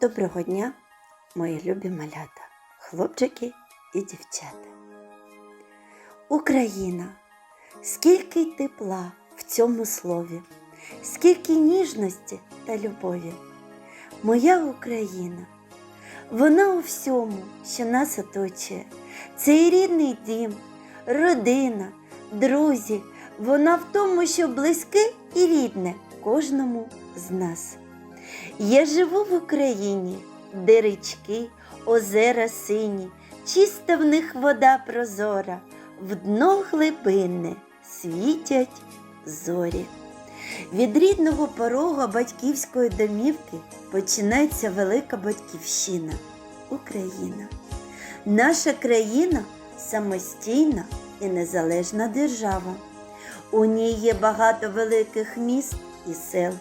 Доброго дня, мої любі малята, хлопчики і дівчата. Україна, скільки тепла в цьому слові, скільки ніжності та любові. Моя Україна, вона у всьому, що нас оточує. Це і рідний дім, родина, друзі. Вона в тому, що близьке і рідне кожному з нас. Я живу в Україні, де річки, озера сині, чиста в них вода прозора, в дно глибинне світять зорі. Від рідного порога батьківської домівки починається велика батьківщина Україна. Наша країна самостійна і незалежна держава. У ній є багато великих міст і сел,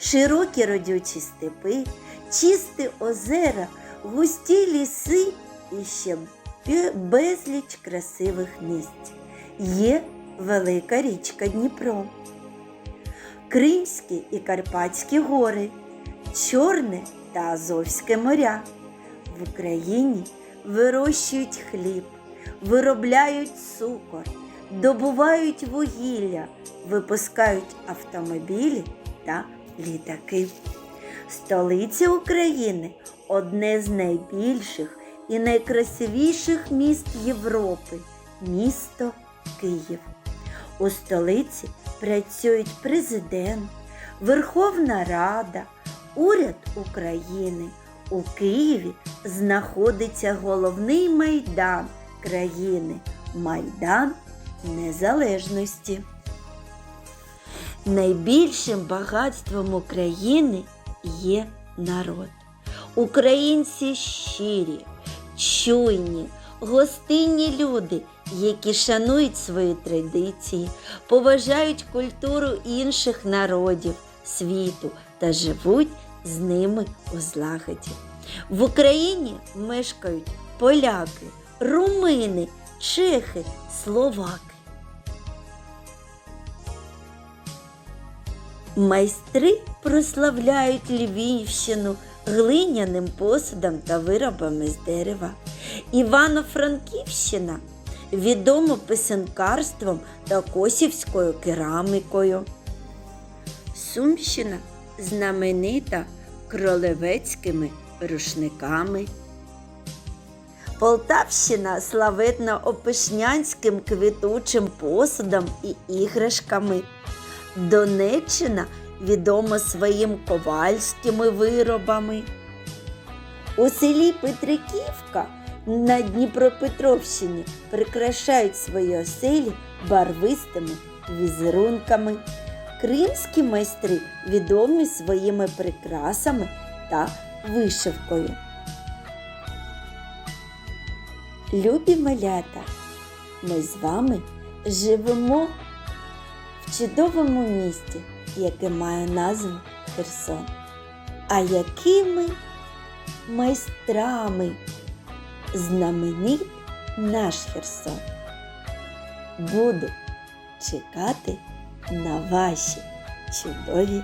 широкі родючі степи, чисті озера, густі ліси і ще безліч красивих місць. Є велика річка Дніпро, Кримські і Карпатські гори, Чорне та Азовське моря. В Україні вирощують хліб, виробляють цукор, добувають вугілля, випускають автомобілі та літаки. Столиця України одне з найбільших і найкрасивіших міст Європи місто Київ. У столиці працюють президент, Верховна Рада, уряд України. У Києві знаходиться головний майдан країни Майдан Незалежності. Найбільшим багатством України є народ. Українці щирі, чуйні, гостинні люди, які шанують свої традиції, поважають культуру інших народів світу та живуть з ними у злагоді. В Україні мешкають поляки, румини, чехи, словаки. Майстри прославляють Львівщину глиняним посудом та виробами з дерева. Івано-Франківщина відома писанкарством та косівською керамікою. Сумщина знаменита кролевецькими рушниками. Полтавщина славетна опишнянським квітучим посудом і іграшками. Донеччина відома своїм ковальськими виробами. У селі Петриківка на Дніпропетровщині прикрашають свої оселі барвистими візерунками. Кримські майстри відомі своїми прикрасами та вишивкою. Любі малята, ми з вами живемо чудовому місті, яке має назву Херсон. А якими майстрами знаменит наш Херсон? Буду чекати на ваші чудові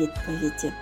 відповіді.